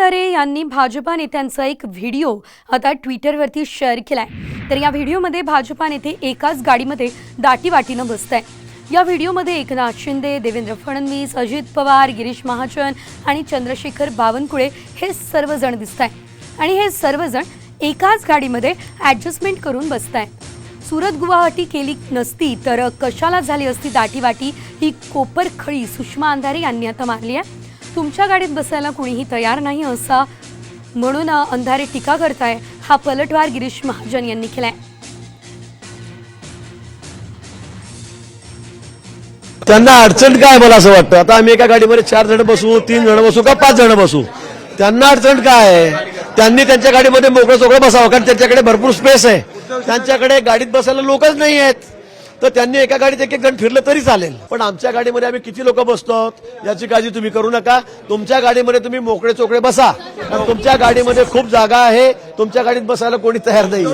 अंधारे यांनी भाजपा नेत्यांचा एक व्हिडिओ आता ट्विटरवरती शेअर केलाय. तर या व्हिडिओमध्ये भाजपा नेते एकाच गाडीमध्ये दाटीवाटीनं बसत आहे या व्हिडिओमध्ये एकनाथ शिंदे देवेंद्र फडणवीस अजित पवार गिरीश महाजन आणि चंद्रशेखर बावनकुळे हे सर्वजण दिसत आहे आणि हे सर्वजण एकाच गाडीमध्ये ॲडजस्टमेंट करून बसत आहे सुरत गुवाहाटी केली नसती तर कशाला झाली असती दाटीवाटी? ही कोपरखळी सुषमा अंधारे यांनी आता मारली आहे. तुमच्या गाडीत बसायला कुणीही तयार नाही असा म्हणून अंधारी अंधारे टीका करताय हा पलटवार गिरीश महाजन यांनी केलाय. त्यांना अडचण काय मला असं वाटतं? आता आम्ही एका गाडीमध्ये चार जण बसू तीन जण बसू का पाच जण बसू? त्यांना अडचण काय आहे? त्यांनी त्यांच्या गाडीमध्ये मोकळं चोकळं बसावं कारण त्यांच्याकडे भरपूर स्पेस आहे. त्यांच्याकडे गाडीत बसायला लोकच नाही आहेत. तर त्यांनी एका गाडीत एक एक जण फिरलं तरी चालेल. पण आमच्या गाडीमध्ये आम्ही किती लोक बसतो याची काळजी तुम्ही करू नका. तुमच्या गाडीमध्ये तुम्ही मोकळे चोकळे बसा तुमच्या गाडीमध्ये खूप जागा आहे. तुमच्या गाडीत बसायला कोणी तयार नाही